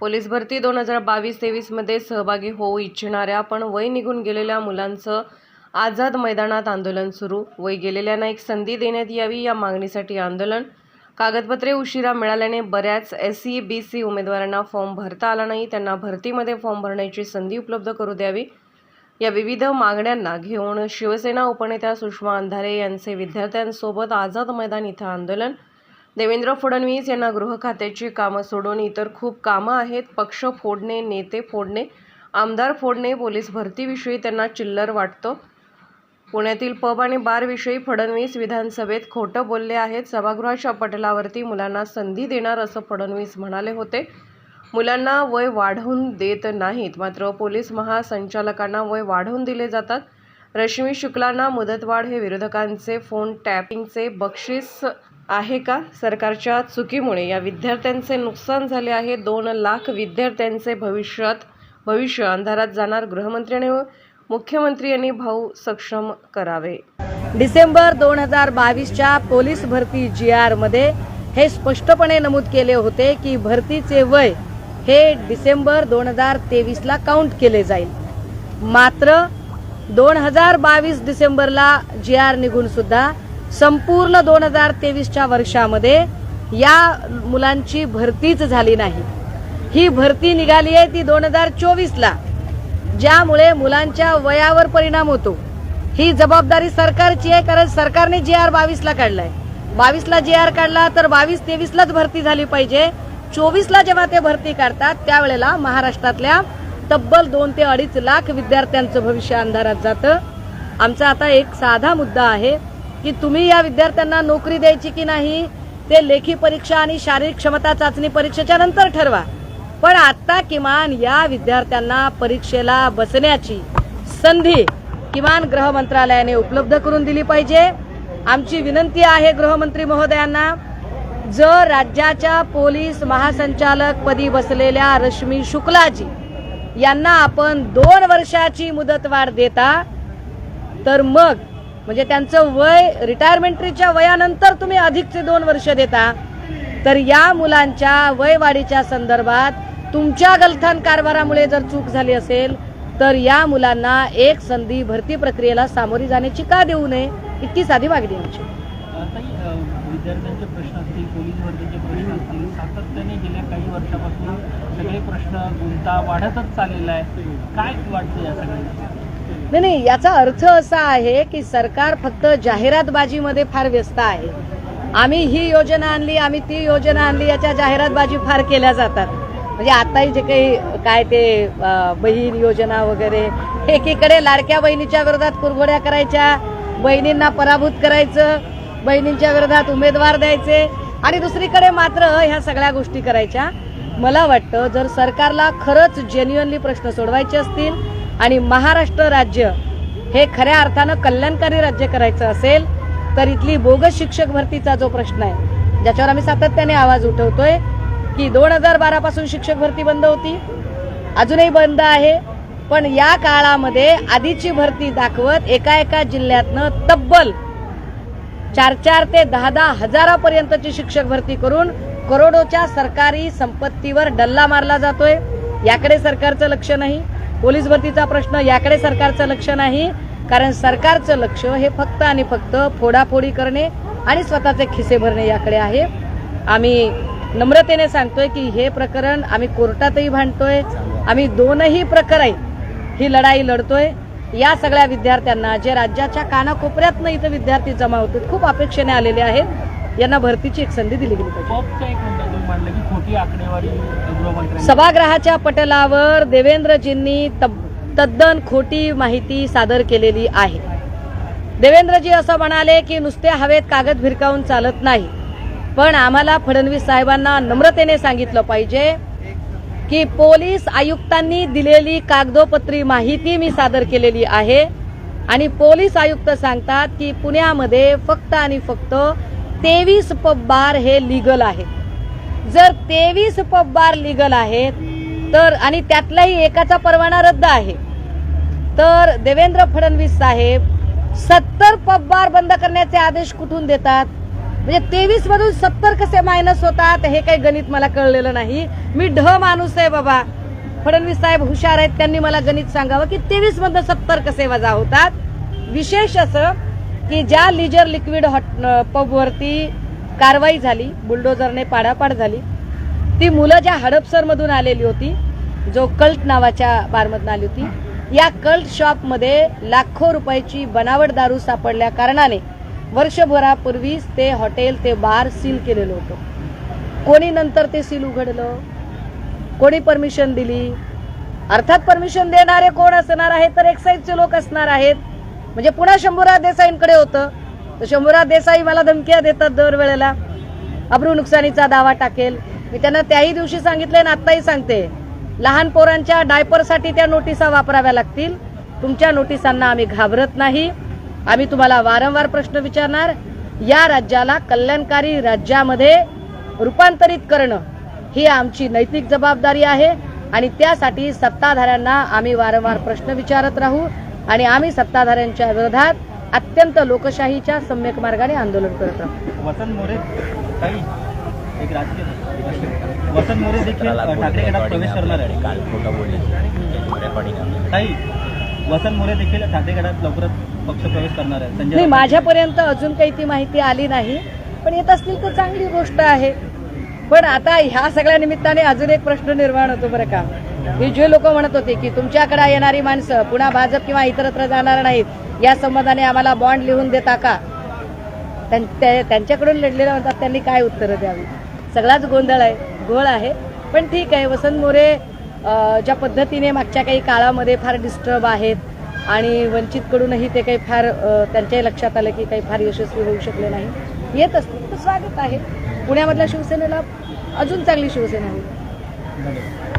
Police भरती दोन हजार बावीस तेवीसमध्ये सहभागी होऊ इच्छिणाऱ्या पण वय निघून गेलेल्या मुलांचं आझाद मैदानात आंदोलन सुरू. वय गेलेल्यांना एक संधी देण्यात यावी या मागणीसाठी आंदोलन. कागदपत्रे उशिरा मिळाल्याने बऱ्याच एस सी बी सी उमेदवारांना फॉर्म भरता आला नाही. त्यांना भरतीमध्ये फॉर्म भरण्याची संधी उपलब्ध करू द्यावी. या विविध मागण्यांना घेऊन शिवसेना उपनेत्या सुषमा अंधारे यांचे विद्यार्थ्यांसोबत आझाद मैदान इथं आंदोलन. देवेंद्र फडणवीस यांना गृह खात्याची कामं सोडून इतर खूप कामं आहेत. पक्ष फोडणे नेते फोडणे आमदार फोडणे पोलीस भरतीविषयी त्यांना चिल्लर वाटतो. पुण्यातील पब आणि बारविषयी फडणवीस विधानसभेत खोटं बोलले आहेत. सभागृहाच्या पटलावरती मुलांना संधी देणार असं फडणवीस म्हणाले होते. मुलांना वय वाढवून देत नाहीत मात्र पोलीस महासंचालकांना वय वाढवून दिले जातात. रश्मी शुक्लांना मुदतवाढ हे विरोधकांचे फोन टॅपिंगचे बक्षीस आहे का? सरकारच्या चुकीमुळे या विद्यार्थ्यांचे नुकसान झाले आहे. दोन लाख विद्यार्थ्यांचे भविष्यात भविष्य अंधारात जाणार गृहमंत्री आणि मुख्यमंत्री यांनी भाऊ सक्षम करावे. डिसेंबर दोन हजार बावीसच्या पोलीस भरती जी आरमध्ये हे स्पष्टपणे नमूद केले होते की भरतीचे वय हे डिसेंबर दोन हजार तेवीसला काउंट केले जाईल. मात्र दोन हजार बावीस डिसेंबरला जी आर निघून सुद्धा संपूर्ण दोन हजार तेवीसच्या वर्षामध्ये या मुलांची भरतीच झाली नाही. ही भरती निघाली आहे ती दोन हजार चोवीसला. ज्यामुळे मुलांच्या वयावर परिणाम होतो. ही जबाबदारी सरकारची आहे कारण सरकारने जे आर बावीसला काढलाय. बावीसला जे आर काढला तर बावीस तेवीसलाच भरती झाली पाहिजे. चोवीसला जेव्हा ते भरती काढतात त्यावेळेला महाराष्ट्रातल्या तब्बल दोन ते अडीच लाख विद्यार्थ्यांचं भविष्य अंधारात जातं. आमचा आता एक साधा मुद्दा आहे. की तुम्ही या विद्यार्थ्यांना नोकरी द्यायची की नाही ते लेखी परीक्षा आणि शारीरिक क्षमता चाचणी परीक्षेच्या नंतर ठरवा. पण आता किमान या विद्यार्थ्यांना परीक्षेला बसण्याची संधी किमान गृह मंत्रालयाने उपलब्ध करून दिली पाहिजे. आमची विनंती आहे गृहमंत्री महोदयांना जर राज्याच्या पोलीस महासंचालक पदी बसलेल्या रश्मी शुक्लाजी यांना आपण दोन वर्षाची मुदतवाढ देता तर मग म्हणजे त्यांचं वय रिटायरमेंटरीच्या वयानंतर तुम्ही अधिकचे दोन वर्ष देता तर या मुलांच्या वयवाढीच्या संदर्भात तुमच्या गलथान कारभारामुळे जर चूक झाली असेल तर या मुलांना एक संधी भरती प्रक्रियेला सामोरी जाण्याची का देऊ नये इतकी साधी मागणी आमची. विद्यार्थ्यांचे प्रश्न असतील पोलीस भरतीचे प्रश्न असतील सातत्याने गेल्या काही वर्षापासून सगळे प्रश्न गुंता वाढतच चाललेला आहे काय वाटतं या सगळ्यांना? नाही नाही याचा अर्थ असा आहे की सरकार फक्त जाहिरातबाजीमध्ये फार व्यस्त आहे. आम्ही ही योजना आणली आम्ही ती योजना आणली याच्या जाहिरातबाजी फार केल्या जातात. म्हणजे आताही जे काही काय ते बहीण योजना वगैरे एकीकडे लाडक्या बहिणीच्या विरोधात कुरघोड्या करायच्या बहिणींना पराभूत करायचं बहिणींच्या विरोधात उमेदवार द्यायचे आणि दुसरीकडे मात्र ह्या सगळ्या गोष्टी करायच्या. मला वाटतं जर सरकारला खरंच जेन्युअनली प्रश्न सोडवायचे असतील आणि महाराष्ट्र राज्य हे खऱ्या अर्थानं कल्याणकारी राज्य करायचं असेल तर इथली बोगस शिक्षक भरतीचा जो प्रश्न आहे ज्याच्यावर आम्ही सातत्याने आवाज उठवतोय की दोन हजार बारा पासून शिक्षक भरती बंद होती. अजूनही बंद आहे पण या काळामध्ये आधीची भरती दाखवत एका एका जिल्ह्यातनं तब्बल चार चार ते दहा दहा हजारापर्यंतची शिक्षक भरती करून करोडोच्या सरकारी संपत्तीवर डल्ला मारला जातोय. याकडे सरकारचं लक्ष नाही. पोलीस भरतीचा प्रश्न याकडे सरकारचं लक्ष नाही कारण सरकारचं लक्ष हे फक्त आणि फक्त फोडाफोडी करणे आणि स्वतःचे खिसे भरणे याकडे आहे. आम्ही नम्रतेने सांगतोय की हे प्रकरण आम्ही कोर्टातही भांडतोय आम्ही दोनही प्रकरण ही लढाई लढतोय. या सगळ्या विद्यार्थ्यांना जे राज्याच्या कानाकोपऱ्यातनं इथं विद्यार्थी जमा होतात खूप अपेक्षेने आलेले आहेत. यांना भरतीची एक संधी दिली गेली पाहिजे. सभागृहाच्या पटलावर देवेंद्रजींनी तद्दन खोटी माहिती सादर केलेली आहे. देवेंद्रजी असं म्हणाले की नुसते हवेत कागद भिरकावून चालत नाही. पण आम्हाला फडणवीस साहेबांना नम्रतेने सांगितलं पाहिजे की पोलीस आयुक्तांनी दिलेली कागदोपत्री माहिती मी सादर केलेली आहे. आणि पोलीस आयुक्त सांगतात की पुण्यामध्ये फक्त आणि फक्त तेवीस पब बार हे लिगल आहेत जर तेवीस पब बार लिगल आहेत तर आणि त्यातलाही एकाचा परवाना रद्द आहे तर देवेंद्र फडणवीस साहेब सत्तर पब बार बंद करण्याचे आदेश कुठून देतात? म्हणजे तेवीस मधून सत्तर कसे मायनस होतात हे काही गणित मला कळलेलं नाही. मी ढ माणूस आहे बाबा. फडणवीस साहेब हुशार आहेत त्यांनी मला गणित सांगावं की तेवीस मधून सत्तर कसे वजा होतात? विशेष असं की ज्या लिजर लिक्विड हॉट पबवरती कारवाई झाली बुलडोझरने पाडापाड झाली ती मुलं ज्या हडपसरमधून आलेली होती जो कल्ट नावाच्या बारमधून आली होती या कल्ट शॉपमध्ये लाखो रुपयाची बनावट दारू सापडल्या कारणाने वर्षभरापूर्वीच ते हॉटेल ते बार सील केलेलं होतं. कोणी नंतर ते सील उघडलं? कोणी परमिशन दिली? अर्थात परमिशन देणारे कोण असणार आहे तर एक्साईजचे लोक असणार आहेत. म्हणजे पुन्हा शंभूराज देसाईंकडे होतं. तर शंभूराज देसाई मला धमक्या देतात दरवेळेला. अब्रू नुकसानीचा दावा टाकेल. मी त्यांना त्याही दिवशी सांगितले आणि आत्ताही सांगते. लहान पोरांच्या डायपरसाठी त्या नोटिसा वापराव्या लागतील. तुमच्या नोटिसांना आम्ही घाबरत नाही. आम्ही तुम्हाला वारंवार प्रश्न विचारणार. या राज्याला कल्याणकारी राज्यामध्ये रूपांतरित करणं ही आमची नैतिक जबाबदारी आहे. आणि त्यासाठी सत्ताधाऱ्यांना आम्ही वारंवार प्रश्न विचारत राहू. आणि आम्ही सत्ताधाऱ्यांच्या विरोधात अत्यंत लोकशाहीच्या सम्यक मार्गाने आंदोलन करत राहू वसंत मोरे एक राजकीय. वसंत मोरे देखील अ, ठाकरे गटात प्रवेश करणार आहे काल खोटं बोलले. रेकॉर्डिंग आहे काही वसंत मोरे देखील ठाकरे गटात लवकरच पक्ष प्रवेश करणार आहे संजय माझ्यापर्यंत अजून काही ती माहिती आली नाही पण येत असतील तर चांगली गोष्ट आहे. पण आता ह्या सगळ्या निमित्ताने अजून एक प्रश्न निर्माण होतो बरं का. ही जे लोक म्हणत होते की तुमच्याकडे येणारी माणसं पुन्हा भाजप किंवा इतरत्र जाणार नाहीत या संबंधाने आम्हाला बॉन्ड लिहून देता का? त्यां- त्या- त्यांच्याकडून लढलेलं म्हणतात त्यांनी काय उत्तरं द्यावी? सगळाच गोंधळ आहे गोळ आहे. पण ठीक आहे वसंत मोरे ज्या पद्धतीने मागच्या काही काळामध्ये फार डिस्टर्ब आहेत आणि वंचितकडूनही ते काही फार त्यांच्याही लक्षात आलं की काही फार यशस्वी होऊ शकले नाही येत असतील तर स्वागत आहे. पुण्यामधल्या शिवसेनेला अजून चांगली शिवसेना होईल.